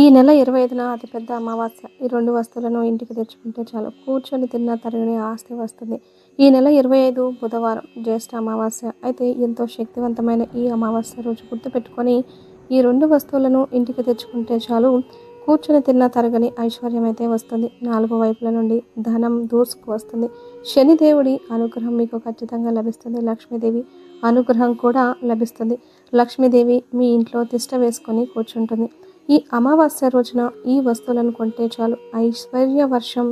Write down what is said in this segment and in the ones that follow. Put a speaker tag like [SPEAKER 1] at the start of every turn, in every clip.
[SPEAKER 1] ఈ నెల ఇరవై ఐదున అతిపెద్ద అమావాస్య. ఈ రెండు వస్తువులను ఇంటికి తెచ్చుకుంటే చాలు. కూర్చొని తిన్న తరిగిన ఆస్తి వస్తుంది. ఈ నెల ఇరవై ఐదు బుధవారం జ్యేష్ఠ అమావాస్య. అయితే ఎంతో శక్తివంతమైన ఈ అమావాస్య రోజు గుర్తుపెట్టుకొని ఈ రెండు వస్తువులను ఇంటికి తెచ్చుకుంటే చాలు. కూర్చొని తిన్న తరగని ఐశ్వర్యం అయితే వస్తుంది. నాలుగు వైపుల నుండి ధనం దూసుకు వస్తుంది. శనిదేవుడి అనుగ్రహం మీకు ఖచ్చితంగా లభిస్తుంది. లక్ష్మీదేవి అనుగ్రహం కూడా లభిస్తుంది. లక్ష్మీదేవి మీ ఇంట్లో తిష్ట వేసుకొని కూర్చుంటుంది. ఈ అమావాస్య రోజున ఈ వస్తువులను కొంటే చాలు. ఐశ్వర్య వర్షం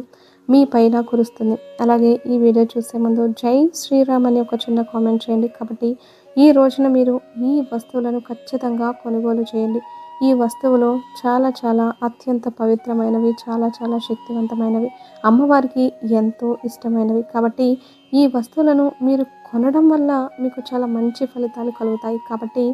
[SPEAKER 1] మీ పైన కురుస్తుంది. అలాగే ఈ వీడియో చూసే ముందు జై శ్రీరామ్ అని ఒక చిన్న కామెంట్ చేయండి. కాబట్టి ఈ రోజున మీరు ఈ వస్తువులను ఖచ్చితంగా కొనుగోలు చేయండి. ఈ వస్తువులు చాలా చాలా అత్యంత పవిత్రమైనవి చాలా చాలా శక్తివంతమైనవి. అమ్మవారికి ఎంతో ఇష్టమైనవి. కాబట్టి ఈ వస్తువులను మీరు కొనడం వల్ల మీకు చాలా మంచి ఫలితాలు కలుగుతాయి. కాబట్టి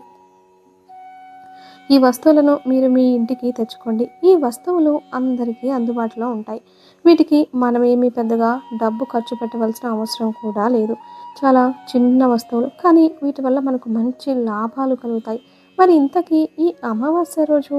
[SPEAKER 1] ఈ వస్తువులను మీరు మీ ఇంటికి తెచ్చుకోండి. ఈ వస్తువులు అందరికీ అందుబాటులో ఉంటాయి. వీటికి మనం పెద్దగా డబ్బు ఖర్చు పెట్టవలసిన అవసరం కూడా లేదు. చాలా చిన్న వస్తువులు కానీ వీటి వల్ల మనకు మంచి లాభాలు కలుగుతాయి. మరి ఇంతకీ ఈ అమావాస్య రోజు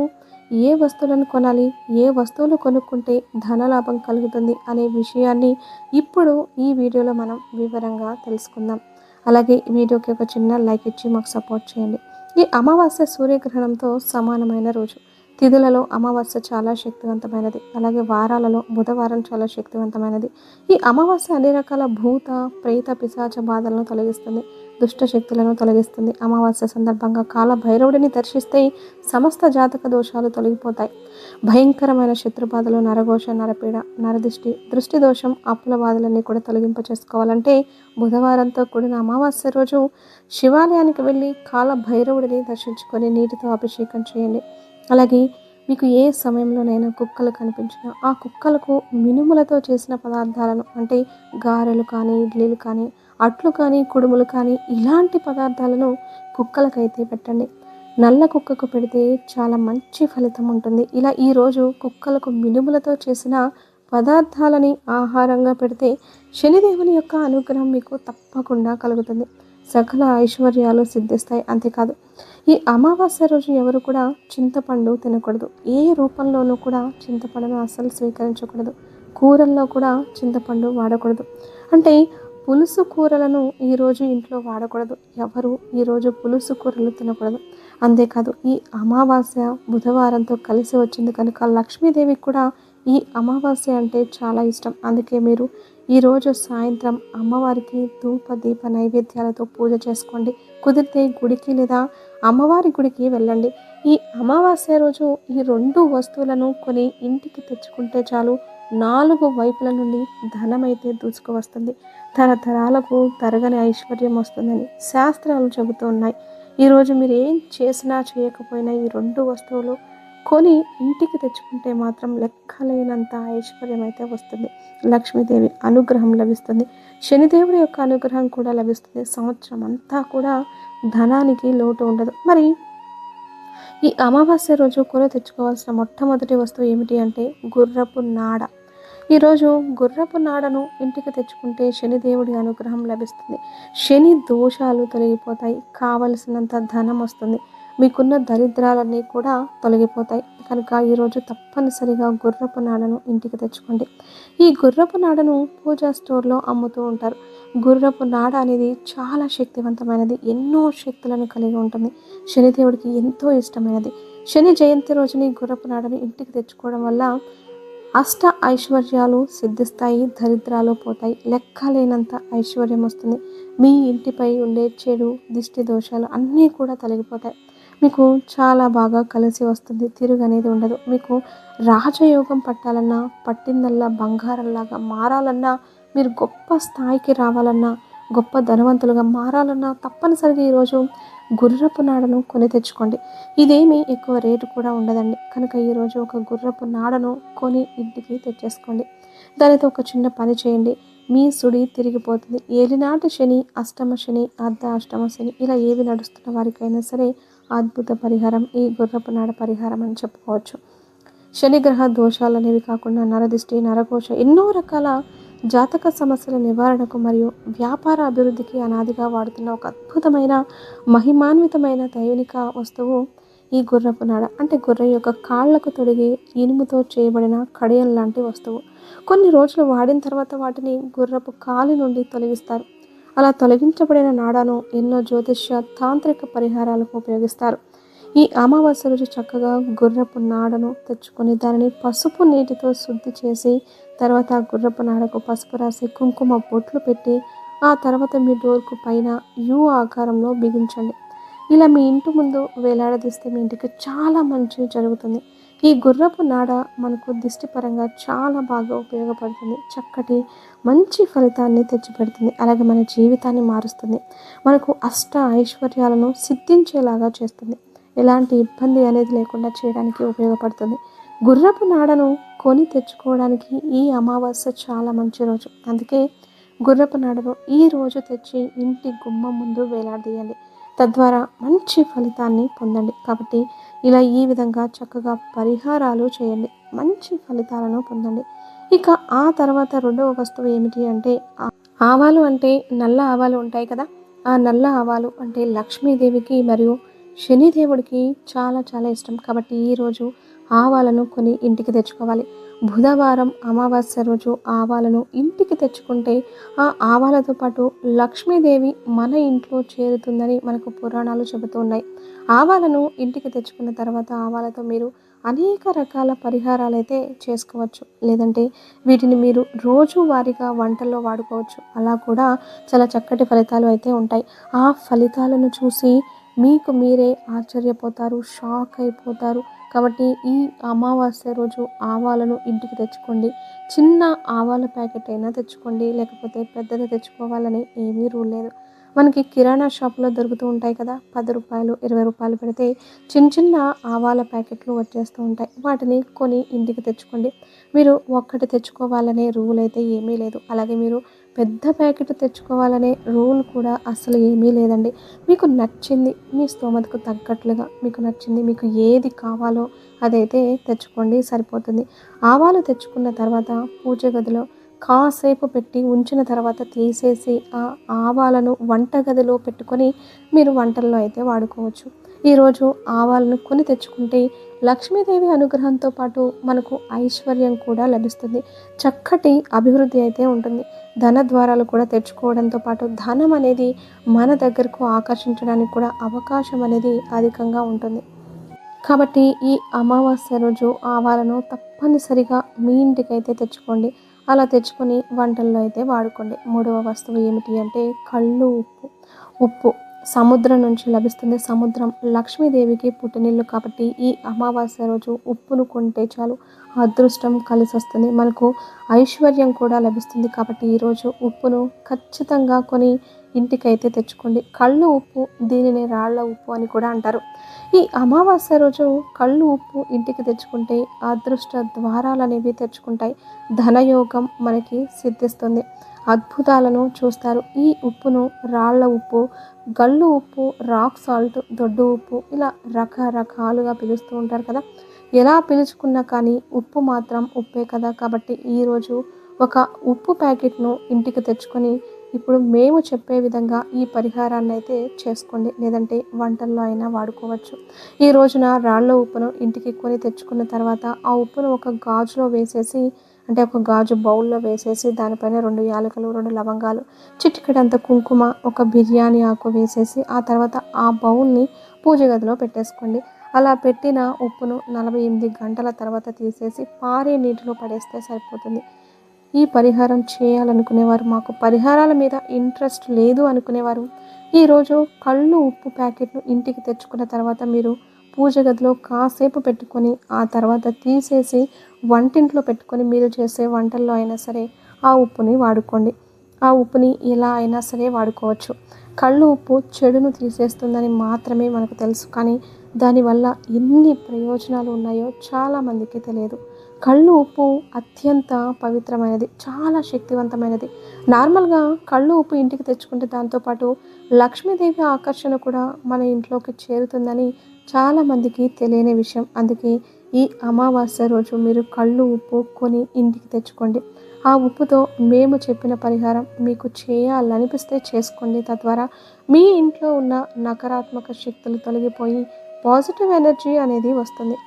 [SPEAKER 1] ఏ వస్తువులను కొనాలి? ఏ వస్తువులు కొనుక్కుంటే ధనలాభం కలుగుతుంది అనే విషయాన్ని ఇప్పుడు ఈ వీడియోలో మనం వివరంగా తెలుసుకుందాం. అలాగే వీడియోకి ఒక చిన్న లైక్ ఇచ్చి మాకు సపోర్ట్ చేయండి. ఈ అమావాస్య సూర్యగ్రహణంతో సమానమైన రోజు. తిథులలో అమావాస్య చాలా శక్తివంతమైనది. అలాగే వారాలలో బుధవారం చాలా శక్తివంతమైనది. ఈ అమావాస్య అన్ని రకాల భూత ప్రేత పిశాచ బాధలను తొలగిస్తుంది దుష్ట శక్తులను తొలగిస్తుంది. అమావాస్య సందర్భంగా కాల భైరవుడిని దర్శిస్తే సమస్త జాతక దోషాలు తొలగిపోతాయి. భయంకరమైన శత్రుబాధలు నరఘోష నరపీడ నరదిష్టి దృష్టి దోషం అప్పుల బాధలన్నీ కూడా తొలగింప చేసుకోవాలంటే బుధవారంతో కూడిన అమావాస్య రోజు శివాలయానికి వెళ్ళి కాల భైరవుడిని దర్శించుకొని నీటితో అభిషేకం చేయండి. అలాగే మీకు ఏ సమయంలోనైనా కుక్కలు కనిపించినా ఆ కుక్కలకు మినుములతో చేసిన పదార్థాలను అంటే గారెలు కానీ ఇడ్లీలు కానీ అట్లు కానీ కుడుములు కానీ ఇలాంటి పదార్థాలను కుక్కలకైతే పెట్టండి. నల్ల కుక్కకు పెడితే చాలా మంచి ఫలితం ఉంటుంది. ఇలా ఈరోజు కుక్కలకు మినుములతో చేసిన పదార్థాలని ఆహారంగా పెడితే శనిదేవుని యొక్క అనుగ్రహం మీకు తప్పకుండా కలుగుతుంది. సకల ఐశ్వర్యాలు సిద్ధిస్తాయి. అంతేకాదు ఈ అమావాస్య రోజు ఎవరు కూడా చింతపండు తినకూడదు. ఏ రూపంలోనూ కూడా చింతపండును అస్సలు స్వీకరించకూడదు. కూరల్లో కూడా చింతపండు వాడకూడదు. అంటే పులుసు కూరలను ఈరోజు ఇంట్లో వాడకూడదు. ఎవరు ఈరోజు పులుసు కూరలు తినకూడదు. అంతేకాదు ఈ అమావాస్య బుధవారంతో కలిసి వచ్చింది కనుక లక్ష్మీదేవికి కూడా ఈ అమావాస్య అంటే చాలా ఇష్టం. అందుకే మీరు ఈరోజు సాయంత్రం అమ్మవారికి ధూప దీప నైవేద్యాలతో పూజ చేసుకోండి. కుదిరితే గుడికి లేదా అమ్మవారి గుడికి వెళ్ళండి. ఈ అమావాస్య రోజు ఈ రెండు వస్తువులను కొని ఇంటికి తెచ్చుకుంటే చాలు నాలుగు వైపుల నుండి ధనమైతే దూసుకు వస్తుంది తరతరాలకు తరగని ఐశ్వర్యం వస్తుందని శాస్త్రాలు చెబుతూ ఉన్నాయి. ఈరోజు మీరు ఏం చేసినా చేయకపోయినా ఈ రెండు వస్తువులు కొని ఇంటికి తెచ్చుకుంటే మాత్రం లెక్కలేనంత ఐశ్వర్యం అయితే వస్తుంది. లక్ష్మీదేవి అనుగ్రహం లభిస్తుంది. శనిదేవుడి యొక్క అనుగ్రహం కూడా లభిస్తుంది. సంవత్సరం అంతా కూడా ధనానికి లోటు ఉండదు. మరి ఈ అమావాస్య రోజు కొని తెచ్చుకోవాల్సిన మొట్టమొదటి వస్తువు ఏమిటి అంటే గుర్రపు నాడ. ఈరోజు గుర్రపు నాడను ఇంటికి తెచ్చుకుంటే శనిదేవుడి అనుగ్రహం లభిస్తుంది. శని దోషాలు తొలగిపోతాయి. కావలసినంత ధనం వస్తుంది. మీకున్న దరిద్రాలన్నీ కూడా తొలగిపోతాయి. కనుక ఈరోజు తప్పనిసరిగా గుర్రపు నాడను ఇంటికి తెచ్చుకోండి. ఈ గుర్రపు నాడను పూజా స్టోర్లో అమ్ముతూ ఉంటారు. గుర్రపు నాడ అనేది చాలా శక్తివంతమైనది. ఎన్నో శక్తులను కలిగి ఉంటుంది. శనిదేవుడికి ఎంతో ఇష్టమైనది. శని జయంతి రోజుని గుర్రపు నాడని ఇంటికి తెచ్చుకోవడం వల్ల అష్ట ఐశ్వర్యాలు సిద్ధిస్తాయి దరిద్రాలు పోతాయి. లెక్కలేనంత ఐశ్వర్యం వస్తుంది. మీ ఇంటిపై ఉండే చెడు దిష్టి దోషాలు అన్నీ కూడా తొలగిపోతాయి. మీకు చాలా బాగా కలిసి వస్తుంది. తిరుగు అనేది ఉండదు. మీకు రాజయోగం పట్టాలన్నా పట్టిందల్లా బంగారంలాగా మారాలన్నా మీరు గొప్ప స్థాయికి రావాలన్నా గొప్ప ధనవంతులుగా మారాలన్నా తప్పనిసరిగా ఈరోజు గుర్రపు నాడను కొని తెచ్చుకోండి. ఇదేమీ ఎక్కువ రేటు కూడా ఉండదండి. కనుక ఈరోజు ఒక గుర్రపు నాడను కొని ఇంటికి తెచ్చేసుకోండి. దానితో ఒక చిన్న పని చేయండి. మీ సుడి తిరిగిపోతుంది. ఏలినాటి శని అష్టమ శని అర్ధ అష్టమ శని ఇలా ఏవి నడుస్తున్న వారికైనా సరే అద్భుత పరిహారం ఈ గుర్రపు నాడ పరిహారం అని చెప్పుకోవచ్చు. శనిగ్రహ దోషాలు అనేవి కాకుండా నరదిష్టి నరకోశ ఎన్నో రకాల జాతక సమస్యల నివారణకు మరియు వ్యాపార అభివృద్ధికి అనాదిగా వాడుతున్న ఒక అద్భుతమైన మహిమాన్వితమైన దైవిక వస్తువు ఈ గుర్రపు నాడ. అంటే గుర్ర యొక్క కాళ్ళకు తొడిగి ఇనుముతో చేయబడిన కడియం లాంటి వస్తువు. కొన్ని రోజులు వాడిన తర్వాత వాటిని గుర్రపు కాలి నుండి తొలగిస్తారు. అలా తొలగించబడిన నాడను ఎన్నో జ్యోతిష్య తాంత్రిక పరిహారాలకు ఉపయోగిస్తారు. ఈ అమావాస్య రోజు చక్కగా గుర్రపు నాడను తెచ్చుకొని దానిని పసుపు నీటితో శుద్ధి చేసి తర్వాత గుర్రపు నాడకు పసుపు రాసి కుంకుమ బొట్లు పెట్టి ఆ తర్వాత మీ డోర్కు పైన యూ ఆకారంలో బిగించండి. ఇలా మీ ఇంటి ముందు వేలాడదీస్తే మీ ఇంటికి చాలా మంచి జరుగుతుంది. ఈ గుర్రపు నాడ మనకు దిష్టిపరంగా చాలా బాగా ఉపయోగపడుతుంది. చక్కటి మంచి ఫలితాన్ని తెచ్చిపెడుతుంది. అలాగే మన జీవితాన్ని మారుస్తుంది. మనకు అష్ట ఐశ్వర్యాలను సిద్ధించేలాగా చేస్తుంది. ఎలాంటి ఇబ్బంది అనేది లేకుండా చేయడానికి ఉపయోగపడుతుంది. గుర్రపు నాడను కొని తెచ్చుకోవడానికి ఈ అమావాస్య చాలా మంచి రోజు. అందుకే గుర్రపు నాడను ఈ రోజు తెచ్చి ఇంటి గుమ్మం ముందు వేలాడదీయండి. తద్వారా మంచి ఫలితాన్ని పొందండి. కాబట్టి ఇలా ఈ విధంగా చక్కగా పరిహారాలు చేయండి. మంచి ఫలితాలను పొందండి. ఇక ఆ తర్వాత రెండవ వస్తువు ఏమిటి అంటే ఆవాలు అంటే నల్ల ఆవాలు ఉంటాయి కదా? ఆ నల్ల ఆవాలు అంటే లక్ష్మీదేవికి మరియు శనిదేవుడికి చాలా చాలా ఇష్టం. కాబట్టి ఈరోజు ఆవాలను కొని ఇంటికి తెచ్చుకోవాలి. బుధవారం అమావాస్య రోజు ఆవాలను ఇంటికి తెచ్చుకుంటే ఆ ఆవాలతో పాటు లక్ష్మీదేవి మన ఇంట్లో చేరుతుందని మనకు పురాణాలు చెబుతూ ఉన్నాయి. ఆవాలను ఇంటికి తెచ్చుకున్న తర్వాత ఆవాలతో మీరు అనేక రకాల పరిహారాలు అయితే చేసుకోవచ్చు. లేదంటే వీటిని మీరు రోజువారీగా వంటల్లో వాడుకోవచ్చు. అలా కూడా చాలా చక్కటి ఫలితాలు అయితే ఉంటాయి. ఆ ఫలితాలను చూసి మీకు మీరే ఆశ్చర్యపోతారు షాక్ అయిపోతారు. కాబట్టి ఈ అమావాస్య రోజు ఆవాలను ఇంటికి తెచ్చుకోండి. చిన్న ఆవాల ప్యాకెట్ అయినా తెచ్చుకోండి. లేకపోతే పెద్దది తెచ్చుకోవాలని ఏమీ రూల్ లేదు. మనకి కిరాణా షాప్లో దొరుకుతూ ఉంటాయి కదా. పది రూపాయలు ఇరవై రూపాయలు పెడితే చిన్న చిన్న ఆవాల ప్యాకెట్లు వచ్చేస్తూ ఉంటాయి. వాటిని కొని ఇంటికి తెచ్చుకోండి. మీరు ఒక్కటి తెచ్చుకోవాలనే రూల్ అయితే ఏమీ లేదు. అలాగే మీరు పెద్ద ప్యాకెట్ తెచ్చుకోవాలనే రూల్ కూడా అసలు ఏమీ లేదండి. మీకు నచ్చింది మీ స్తోమతకు తగ్గట్లుగా మీకు నచ్చింది మీకు ఏది కావాలో అదైతే తెచ్చుకోండి సరిపోతుంది. ఆవాలు తెచ్చుకున్న తర్వాత పూజ గదిలో కాసేపు పెట్టి ఉంచిన తర్వాత తీసేసి ఆ ఆవాలను వంటగదిలో పెట్టుకొని మీరు వంటల్లో అయితే వాడుకోవచ్చు. ఈరోజు ఆవాలను కొని తెచ్చుకుంటే లక్ష్మీదేవి అనుగ్రహంతో పాటు మనకు ఐశ్వర్యం కూడా లభిస్తుంది. చక్కటి అభివృద్ధి అయితే ఉంటుంది. ధన ద్వారాలు కూడా తెచ్చుకోవడంతో పాటు ధనం అనేది మన దగ్గరకు ఆకర్షించడానికి కూడా అవకాశం అనేది అధికంగా ఉంటుంది. కాబట్టి ఈ అమావాస్య రోజు ఆవాలను తప్పనిసరిగా మీ ఇంటికైతే తెచ్చుకోండి. అలా తెచ్చుకొని వంటల్లో అయితే వాడుకోండి. మూడవ వస్తువు ఏమిటి అంటే కళ్ళు ఉప్పు. ఉప్పు. సముద్రం నుంచి లభిస్తుంది. సముద్రం లక్ష్మీదేవికి పుట్టినిల్లు కాబట్టి ఈ అమావాస్య రోజు ఉప్పును కొంటే చాలు అదృష్టం కలిసి వస్తుంది మనకు ఐశ్వర్యం కూడా లభిస్తుంది కాబట్టి ఈరోజు ఉప్పును ఖచ్చితంగా కొని ఇంటికైతే తెచ్చుకోండి. కళ్ళు ఉప్పు దీనిని రాళ్ళ ఉప్పు అని కూడా అంటారు. ఈ అమావాస్య రోజు కళ్ళు ఉప్పు ఇంటికి తెచ్చుకుంటే అదృష్ట ద్వారాలు అనేవి తెచ్చుకుంటాయి. ధనయోగం మనకి సిద్ధిస్తుంది. అద్భుతాలను చూస్తారు. ఈ ఉప్పును రాళ్ళ ఉప్పు గళ్ళు ఉప్పు రాక్ సాల్ట్ దొడ్డు ఉప్పు ఇలా రకరకాలుగా పిలుస్తూ ఉంటారు కదా. ఎలా పిలుచుకున్నా కానీ ఉప్పు మాత్రం ఉప్పే కదా. కాబట్టి ఈరోజు ఒక ఉప్పు ప్యాకెట్ను ఇంటికి తెచ్చుకొని ఇప్పుడు మేము చెప్పే విధంగా ఈ పరిహారాన్ని అయితే చేసుకోండి. లేదంటే వంటల్లో అయినా వాడుకోవచ్చు. ఈ రోజున రాళ్ళ ఉప్పును ఇంటికి కొని తెచ్చుకున్న తర్వాత ఆ ఉప్పును ఒక గాజులో వేసేసి అంటే ఒక గాజు బౌల్లో వేసేసి దానిపైన రెండు యాలకులు రెండు లవంగాలు చిటికెడంత కుంకుమ ఒక బిర్యానీ ఆకు వేసేసి ఆ తర్వాత ఆ బౌల్ని పూజ గదిలో పెట్టేసుకోండి. అలా పెట్టిన ఉప్పును నలభై ఎనిమిది గంటల తర్వాత తీసేసి పారే నీటిలో పడేస్తే సరిపోతుంది. ఈ పరిహారం చేయాలనుకునేవారు మాకు పరిహారాల మీద ఇంట్రెస్ట్ లేదు అనుకునేవారు. ఈరోజు కళ్ళు ఉప్పు ప్యాకెట్ను ఇంటికి తెచ్చుకున్న తర్వాత మీరు పూజ గదిలో కాసేపు పెట్టుకొని ఆ తర్వాత తీసేసి వంటింట్లో పెట్టుకొని మీరు చేసే వంటల్లో అయినా సరే ఆ ఉప్పుని వాడుకోండి. ఆ ఉప్పుని ఎలా అయినా సరే వాడుకోవచ్చు. కళ్ళు ఉప్పు చెడును తీసేస్తుందని మాత్రమే మనకు తెలుసు. కానీ దానివల్ల ఎన్ని ప్రయోజనాలు ఉన్నాయో చాలామందికి తెలియదు. కళ్ళు ఉప్పు అత్యంత పవిత్రమైనది చాలా శక్తివంతమైనది. నార్మల్గా కళ్ళు ఉప్పు ఇంటికి తెచ్చుకుంటే దాంతోపాటు లక్ష్మీదేవి ఆకర్షణ కూడా మన ఇంట్లోకి చేరుతుందని చాలామందికి తెలియని విషయం. అందుకే ఈ అమావాస్య రోజు మీరు కళ్ళు ఉప్పు కొని ఇంటికి తెచ్చుకోండి. ఆ ఉప్పుతో మేము చెప్పిన పరిహారం మీకు చేయాలనిపిస్తే చేసుకోండి. తద్వారా మీ ఇంట్లో ఉన్న నకారాత్మక శక్తులు తొలగిపోయి పాజిటివ్ ఎనర్జీ అనేది వస్తుంది.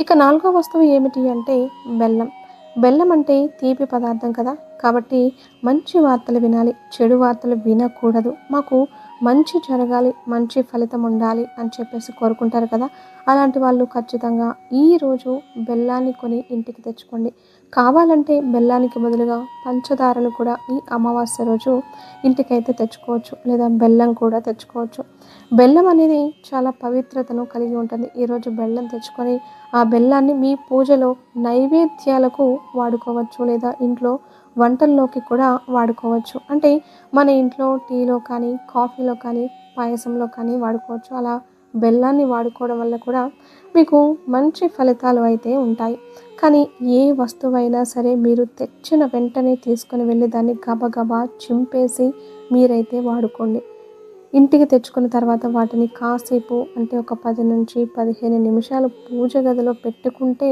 [SPEAKER 1] ఇక నాలుగో వస్తువు ఏమిటి అంటే బెల్లం. బెల్లం అంటే తీపి పదార్థం కదా. కాబట్టి మంచి వార్తలు వినాలి చెడు వార్తలు వినకూడదు. మాకు మంచి జరగాలి మంచి ఫలితం ఉండాలి అని చెప్పేసి కోరుకుంటారు కదా. అలాంటి వాళ్ళు ఖచ్చితంగా ఈరోజు బెల్లాన్ని కొని ఇంటికి తెచ్చుకోండి. కావాలంటే బెల్లానికి బదులుగా పంచదారను కూడా ఈ అమావాస్య రోజు ఇంటికైతే తెచ్చుకోవచ్చు లేదా బెల్లం కూడా తెచ్చుకోవచ్చు. బెల్లం అనేది చాలా పవిత్రతను కలిగి ఉంటుంది. ఈరోజు బెల్లం తెచ్చుకొని ఆ బెల్లాన్ని మీ పూజలో నైవేద్యాలకు వాడుకోవచ్చు లేదా ఇంట్లో వంటల్లోకి కూడా వాడుకోవచ్చు. అంటే మన ఇంట్లో టీలో కానీ కాఫీలో కానీ పాయసంలో కానీ వాడుకోవచ్చు. అలా బెల్లాన్ని వాడుకోవడం వల్ల కూడా మీకు మంచి ఫలితాలు అయితే ఉంటాయి. కానీ ఏ వస్తువైనా సరే మీరు తెచ్చిన వెంటనే తీసుకొని వెళ్ళి దాన్ని గబగబా చింపేసి మీరైతే వాడుకోండి. ఇంటికి తెచ్చుకున్న తర్వాత వాటిని కాసేపు అంటే ఒక పది నుంచి పదిహేను నిమిషాలు పూజ గదిలో పెట్టుకుంటే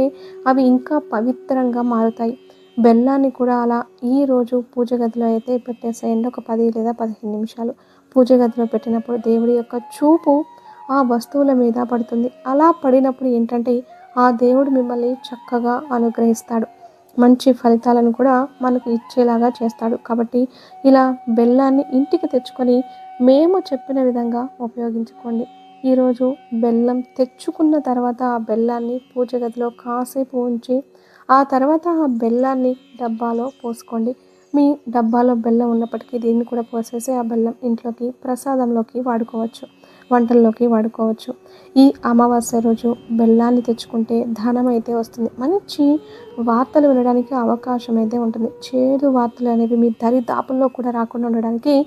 [SPEAKER 1] అవి ఇంకా పవిత్రంగా మారుతాయి. బెల్లాన్ని కూడా అలా ఈరోజు పూజ గదిలో అయితే పెట్టేసేయండి. ఒక పది లేదా పదిహేను నిమిషాలు పూజ గదిలో పెట్టినప్పుడు దేవుడి యొక్క చూపు ఆ వస్తువుల మీద పడుతుంది. అలా పడినప్పుడు ఏంటంటే ఆ దేవుడు మిమ్మల్ని చక్కగా అనుగ్రహిస్తాడు. మంచి ఫలితాలను కూడా మనకు ఇచ్చేలాగా చేస్తాడు. కాబట్టి ఇలా బెల్లాన్ని ఇంటికి తెచ్చుకొని మేము చెప్పిన విధంగా ఉపయోగించుకోండి. ఈరోజు బెల్లం తెచ్చుకున్న తర్వాత ఆ బెల్లాన్ని పూజ గదిలో కాసేపు ఉంచి ఆ తర్వాత ఆ బెల్లాన్ని డబ్బాలో పోసుకోండి. మీ డబ్బాలో బెల్లం ఉన్నప్పటికీ దీన్ని కూడా పోసేసి ఆ బెల్లం ఇంట్లోకి ప్రసాదంలోకి వాడుకోవచ్చు. వంటల్లోకి వాడుకోవచ్చు. ఈ అమావాస్య రోజు బెల్లాన్ని తెచ్చుకుంటే ధనం అయితే వస్తుంది. మంచి వార్తలు వినడానికి అవకాశం అయితే ఉంటుంది. చేదు వార్తలు అనేవి మీ దరిదాపుల్లో కూడా రాకుండా ఉండడానికి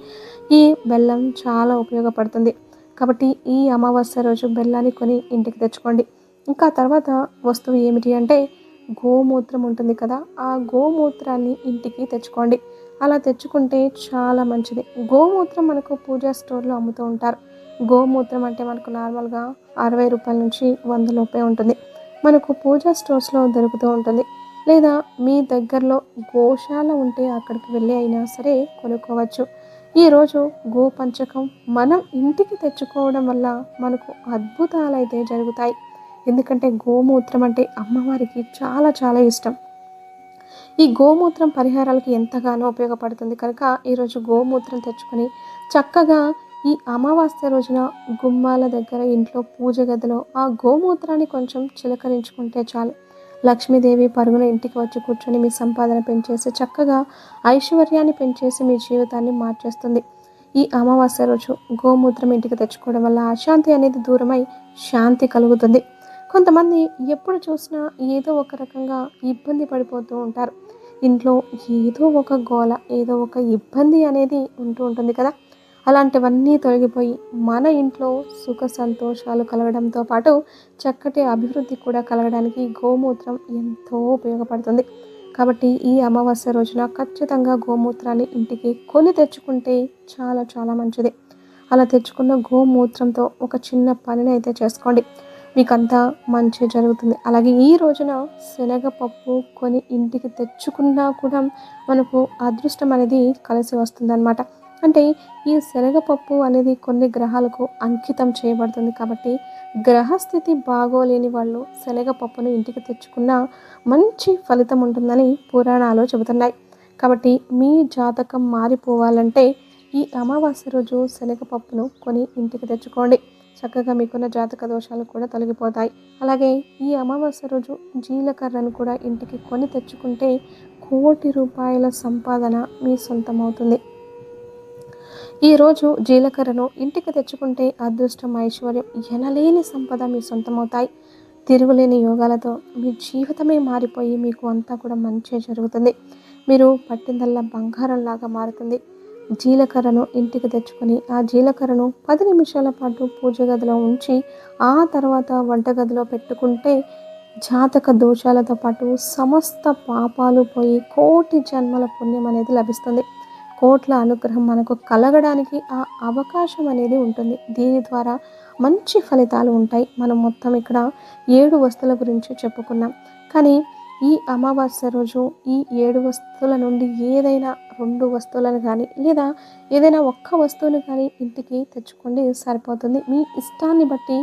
[SPEAKER 1] ఈ బెల్లం చాలా ఉపయోగపడుతుంది. కాబట్టి ఈ అమావాస్య రోజు బెల్లాన్ని కొని ఇంటికి తెచ్చుకోండి. ఇంకా తర్వాత వస్తువు ఏమిటి అంటే గోమూత్రం ఉంటుంది కదా ఆ గోమూత్రాన్ని ఇంటికి తెచ్చుకోండి. అలా తెచ్చుకుంటే చాలా మంచిది. గోమూత్రం మనకు పూజా స్టోర్లో అమ్ముతూ ఉంటారు. గోమూత్రం అంటే మనకు నార్మల్గా అరవై రూపాయల నుంచి వంద లోపే ఉంటుంది. మనకు పూజా స్టోర్స్లో దొరుకుతూ ఉంటుంది. లేదా మీ దగ్గరలో గోశాల ఉంటే అక్కడికి వెళ్ళి అయినా సరే కొనుక్కోవచ్చు. ఈరోజు గోపంచకం మనం ఇంటికి తెచ్చుకోవడం వల్ల మనకు అద్భుతాలు అయితే జరుగుతాయి. ఎందుకంటే గోమూత్రం అంటే అమ్మవారికి చాలా చాలా ఇష్టం. ఈ గోమూత్రం పరిహారాలకి ఎంతగానో ఉపయోగపడుతుంది కనుక ఈరోజు గోమూత్రం తెచ్చుకొని చక్కగా ఈ అమావాస్య రోజున గుమ్మాల దగ్గర ఇంట్లో పూజ గదిలో ఆ గోమూత్రాన్ని కొంచెం చిలకరించుకుంటే చాలు. లక్ష్మీదేవి పరుగున ఇంటికి వచ్చి కూర్చొని మీ సంపాదన పెంచేసి చక్కగా ఐశ్వర్యాన్ని పెంచేసి మీ జీవితాన్ని మార్చేస్తుంది. ఈ అమావాస్య రోజు గోమూత్రం ఇంటికి తెచ్చుకోవడం వల్ల అశాంతి అనేది దూరమై శాంతి కలుగుతుంది. కొంతమంది ఎప్పుడు చూసినా ఏదో ఒక రకంగా ఇబ్బంది పడిపోతూ ఉంటారు. ఇంట్లో ఏదో ఒక గోల ఏదో ఒక ఇబ్బంది అనేది ఉంటూ ఉంటుంది కదా. అలాంటివన్నీ తొలగిపోయి మన ఇంట్లో సుఖ సంతోషాలు కలగడంతో పాటు చక్కటి అభివృద్ధి కూడా కలగడానికి గోమూత్రం ఎంతో ఉపయోగపడుతుంది. కాబట్టి ఈ అమావాస్య రోజున ఖచ్చితంగా గోమూత్రాన్ని ఇంటికి కొని తెచ్చుకుంటే చాలా చాలా మంచిది. అలా తెచ్చుకున్న గోమూత్రంతో ఒక చిన్న పనిని అయితే చేసుకోండి. మీకంతా మంచి జరుగుతుంది. అలాగే ఈ రోజున శనగపప్పు కొని ఇంటికి తెచ్చుకున్నా కూడా మనకు అదృష్టం అనేది కలిసి వస్తుందన్నమాట. అంటే ఈ శనగపప్పు అనేది కొన్ని గ్రహాలకు అంకితం చేయబడుతుంది కాబట్టి గ్రహస్థితి బాగోలేని వాళ్ళు శనగపప్పును ఇంటికి తెచ్చుకున్న మంచి ఫలితం ఉంటుందని పురాణాలు చెబుతున్నాయి. కాబట్టి మీ జాతకం మారిపోవాలంటే ఈ అమావాస్య రోజు శనగపప్పును కొని ఇంటికి తెచ్చుకోండి. చక్కగా మీకున్న జాతక దోషాలు కూడా తొలగిపోతాయి. అలాగే ఈ అమావాస్య రోజు జీలకర్రను కూడా ఇంటికి కొని తెచ్చుకుంటే కోటి రూపాయల సంపాదన మీ సొంతం అవుతుంది ఈరోజు జీలకర్రను ఇంటికి తెచ్చుకుంటే అదృష్టం ఐశ్వర్యం ఎనలేని సంపద మీ సొంతమవుతాయి. తిరుగులేని యోగాలతో మీ జీవితమే మారిపోయి మీకు అంతా కూడా మంచి జరుగుతుంది. మీరు పట్టిందల్లా బంగారంలాగా మారుతుంది. జీలకర్రను ఇంటికి తెచ్చుకొని ఆ జీలకర్రను పది నిమిషాల పాటు పూజ గదిలో ఉంచి ఆ తర్వాత వంటగదిలో పెట్టుకుంటే జాతక దోషాలతో పాటు సమస్త పాపాలు పోయి కోటి జన్మల పుణ్యం అనేది లభిస్తుంది. కోట్ల అనుగ్రహం మనకు కలగడానికి ఆ అవకాశం అనేది ఉంటుంది. దీని ద్వారా మంచి ఫలితాలు ఉంటాయి. మనం మొత్తం ఇక్కడ ఏడు వస్తువుల గురించి చెప్పుకున్నాం. కానీ ఈ అమావాస్య రోజు ఈ ఏడు వస్తువుల నుండి ఏదైనా రెండు వస్తువులను కానీ లేదా ఏదైనా ఒక్క వస్తువును కానీ ఇంటికి తెచ్చుకోండి సరిపోతుంది. మీ ఇష్టాన్ని బట్టి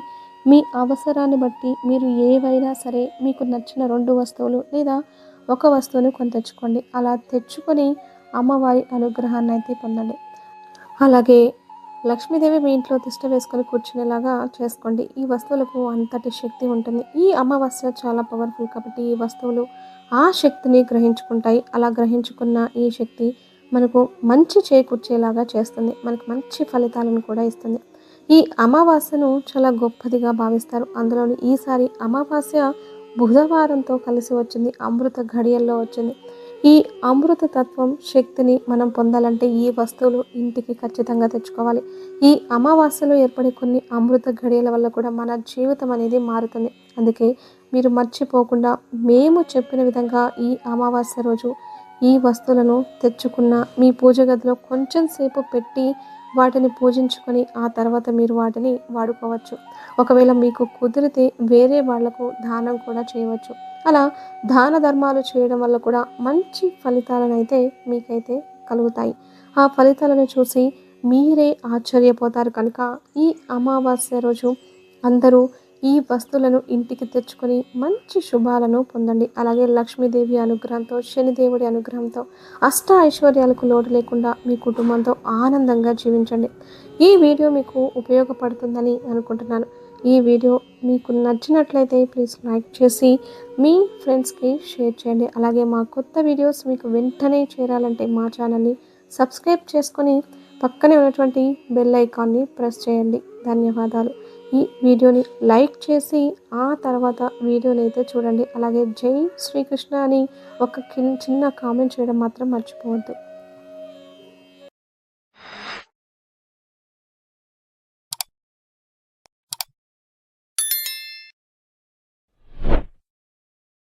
[SPEAKER 1] మీ అవసరాన్ని బట్టి మీరు ఏవైనా సరే మీకు నచ్చిన రెండు వస్తువులు లేదా ఒక వస్తువును కొని తెచ్చుకోండి. అలా తెచ్చుకొని అమ్మవారి అనుగ్రహాన్ని అయితే పొందండి. అలాగే లక్ష్మీదేవి మీ ఇంట్లో తిష్ట వేసుకొని కూర్చునేలాగా చేసుకోండి. ఈ వస్తువులకు అంతటి శక్తి ఉంటుంది. ఈ అమావాస్య చాలా పవర్ఫుల్ కాబట్టి ఈ వస్తువులు ఆ శక్తిని గ్రహించుకుంటాయి. అలా గ్రహించుకున్న ఈ శక్తి మనకు మంచి చేకూర్చేలాగా చేస్తుంది. మనకు మంచి ఫలితాలను కూడా ఇస్తుంది. ఈ అమావాస్యను చాలా గొప్పదిగా భావిస్తారు. అందులోని ఈసారి అమావాస్య బుధవారంతో కలిసి వచ్చింది. అమృత ఘడియల్లో వచ్చింది. ఈ అమృత తత్వం శక్తిని మనం పొందాలంటే ఈ వస్తువులు ఇంటికి ఖచ్చితంగా తెచ్చుకోవాలి. ఈ అమావాస్యలో ఏర్పడే కొన్ని అమృత ఘడియల వల్ల కూడా మన జీవితం అనేది మారుతుంది. అందుకే మీరు మర్చిపోకుండా మేము చెప్పిన విధంగా ఈ అమావాస్య రోజు ఈ వస్తువులను తెచ్చుకున్న మీ పూజ గదిలో కొంచెం సేపు పెట్టి వాటిని పూజించుకొని ఆ తర్వాత మీరు వాటిని వాడుకోవచ్చు. ఒకవేళ మీకు కుదిరితే వేరే వాళ్ళకు దానం కూడా చేయవచ్చు. అలా దాన ధర్మాలు చేయడం వల్ల కూడా మంచి ఫలితాలను అయితే మీకైతే కలుగుతాయి. ఆ ఫలితాలను చూసి మీరే ఆశ్చర్యపోతారు కనుక ఈ అమావాస్య రోజు అందరూ ఈ వస్తువులను ఇంటికి తెచ్చుకొని మంచి శుభాలను పొందండి. అలాగే లక్ష్మీదేవి అనుగ్రహంతో శనిదేవుడి అనుగ్రహంతో అష్ట ఐశ్వర్యాలకు లోటు లేకుండా మీ కుటుంబంతో ఆనందంగా జీవించండి. ఈ వీడియో మీకు ఉపయోగపడుతుందని అనుకుంటున్నాను. ఈ వీడియో మీకు నచ్చినట్లయితే ప్లీజ్ లైక్ చేసి మీ ఫ్రెండ్స్కి షేర్ చేయండి. అలాగే మా కొత్త వీడియోస్ మీకు వెంటనే చేరాలంటే మా ఛానల్ని సబ్స్క్రైబ్ చేసుకొని పక్కనే ఉన్నటువంటి బెల్ ఐకాన్ని ప్రెస్ చేయండి. ధన్యవాదాలు. ఈ వీడియోని లైక్ చేసి ఆ తర్వాత వీడియోని అయితే చూడండి. అలాగే జై శ్రీకృష్ణ అని ఒక చిన్న కామెంట్ చేయడం మాత్రం మర్చిపోవద్దు.